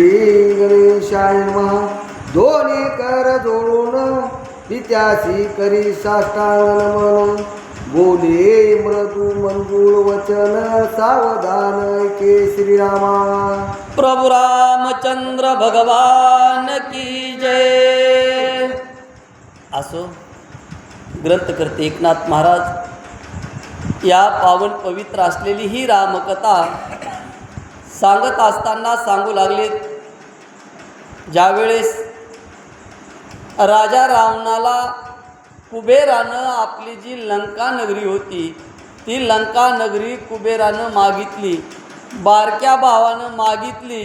श्री गणेशाय नमः. दोन्ही कर जोडून पित्यासी करी साष्टांग नमन. बोले मृदू मंजूळ वचन सावधान के श्रीरामा. प्रभु रामचंद्र भगवान की जय. असो ग्रंथकर्ते एकनाथ महाराज या पावन पवित्र असलेली ही रामकथा सांगत असताना सांगू लागले. ज्यावेळेस राजा रावणाला कुबेरानं आपली जी लंका नगरी होती ती लंका नगरी कुबेरानं मागितली. बारक्या भावानं मागितली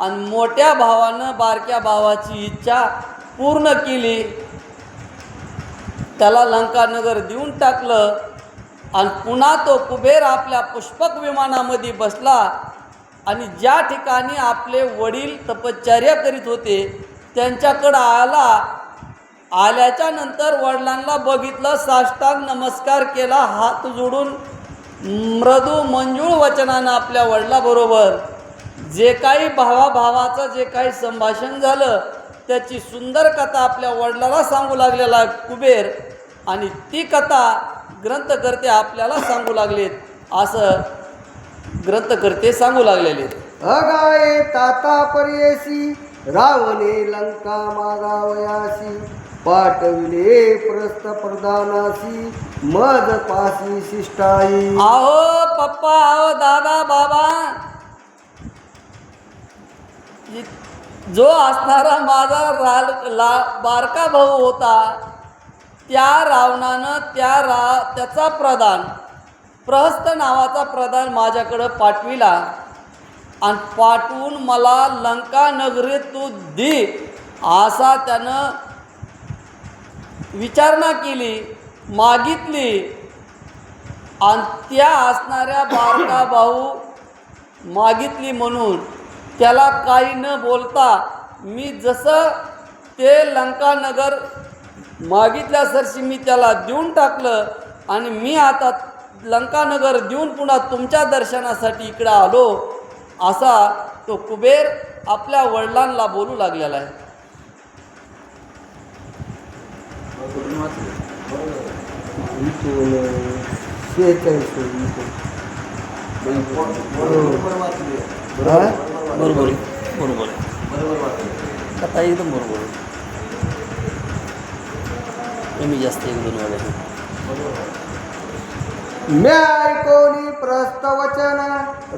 आणि मोठ्या भावानं बारक्या भावाची इच्छा पूर्ण केली. त्याला लंकानगर देऊन टाकलं आणि पुन्हा तो कुबेर आपल्या पुष्पक विमानामध्ये बसला. आणि ज्या ठिकाणी आपले वडील तपश्चर्या करीत होते त्यांच्याकडं आला. आल्याच्यानंतर वडिलांना बघितलं साष्टांग नमस्कार केला हात जोडून मृदू मंजूळ वचनानं आपल्या वडिलाबरोबर. जे काही भावाभावाचं जे काही संभाषण झालं त्याची सुंदर कथा आपल्या वडिलाला सांगू लागलेला कुबेर आणि ती कथा ग्रंथकर्ते आपल्याला सांगू लागलेत. असं ग्रंथकर्ते सांगू लागलेले. अगाये ताता पर्येसी रावणे लंका मागावयासी पाठविले प्रस्थ प्रधानासी मज पासी शिष्टाई आहो पप्पा आहो दादा बाबा जो असणारा माझा राल ला बारका भाऊ होता त्या रावणानं त्या रा त्याचा प्रधान प्रहस्त नावाचा प्रधान माझ्याकडं पाठविला. आणि पाठवून मला लंका नगरीत तू दे असा त्यानं विचारणा केली मागितली. आणि त्या असणाऱ्या बारका भाऊ मागितली म्हणून. त्याला काही न बोलता मी जसं ते लंकानगर मागितल्यासरशी मी त्याला देऊन टाकलं आणि मी आता लंकानगर देऊन पुन्हा तुमच्या दर्शनासाठी इकडं आलो असा तो कुबेर आपल्या वडिलांना बोलू लागलेला आहे. बरोबर आहे बरोबर. आहे कथा एकदम बरोबर. आहे कमी जास्त एक दोन वेळा म्या ऐकोनी प्रस्थवचन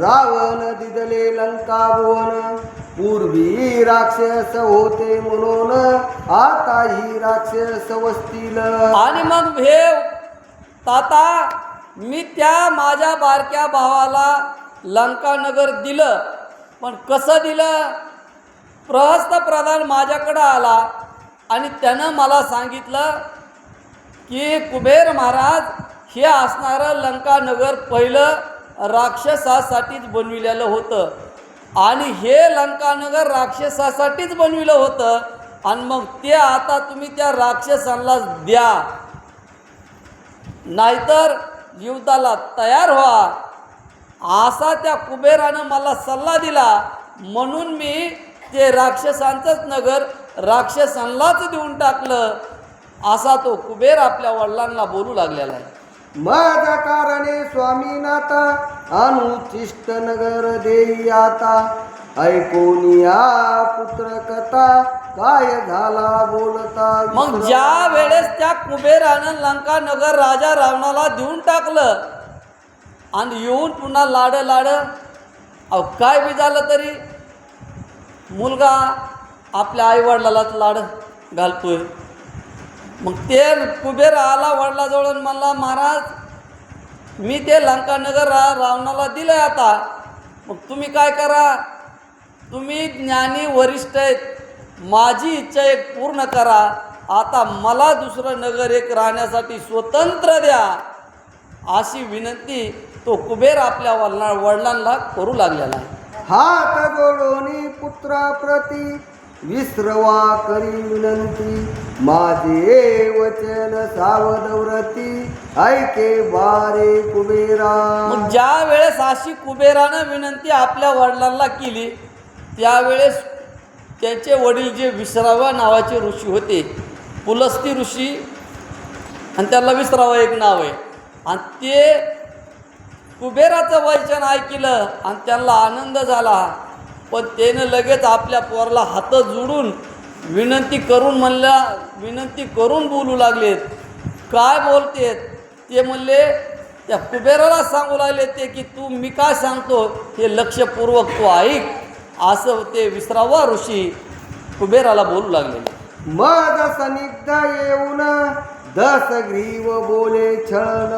रावण दिदले लंका भुवन. पूर्वी राक्षस होते म्हणून आता ही राक्षस वसतील. आणि मग भेव ताता मी त्या माझ्या बारक्या भावाला लंकानगर दिलं. पण कसं दिलं? प्रहस्त प्रधान माझ्याकडं आला आणि त्यानं मला सांगितलं की कुबेर महाराज हे असणारं लंकानगर पहिलं राक्षसासाठीच बनविलेलं होतं. आणि हे लंकानगर राक्षसासाठीच बनविलं होतं. आणि मग ते आता तुम्ही त्या राक्षसांना द्या. नाहीतर युद्धाला तयार व्हा. असा त्या कुबेरानं मला सल्ला दिला. म्हणून मी ते राक्षसांचंच नगर राक्षसांनाच देऊन टाकलं. असा तो कुबेर आपल्या वडिलांना बोलू लागलेला आहे. माझ्या कारणे स्वामीनाथा अनुचिष्ट नगर देई आता ऐकोनिया पुत्र कथा काय झाला बोलता मग. ज्या वेळेस त्या कुबेरानं लंकानगर राजा रावणाला देऊन टाकलं आणि येऊन पुन्हा लाड लाड अहो काय बी झालं तरी मुलगा आपल्या आईवडिलालाच लाड घालतोय मग ते कुबेर आला वडलाजवळ आणि म्हणला महाराज मी ते लंकानगर रा रावणाला दिलं आहे आता. मग तुम्ही काय करा? तुम्ही ज्ञानी वरिष्ठ आहेत. माझी इच्छा एक पूर्ण करा. आता मला दुसरं नगर एक राहण्यासाठी स्वतंत्र द्या. अशी विनंती तो कुबेर आपल्या वडिला वडिलांना करू लागलेला आहे. हात पुत्रा प्रती विसरवा करी विनंती माझे वचन सावध व्रती ऐके बारे कुबेरा. मग ज्या वेळेस अशी कुबेरानं विनंती आपल्या वडिलांना केली त्यावेळेस त्याचे वडील जे विसरावा नावाचे ऋषी होते पुलस्ती ऋषी आणि त्याला विसरावा एक नाव आहे. आणि ते कुबेराचं वचन ऐकलं आणि त्यांना आनंद झाला. पण त्यानं लगेच आपल्या पोराला हात जोडून विनंती करून म्हणल्या विनंती करून बोलू लागलेत. काय बोलतेत? ते म्हणले त्या कुबेराला सांगू लागले ते की तू मी काय सांगतो? हे लक्षपूर्वक तू ऐक. असं ते विसरावा ऋषी कुबेराला बोलू लागले. मग सनिग्ध येऊन दस ग्रीव बोले छळ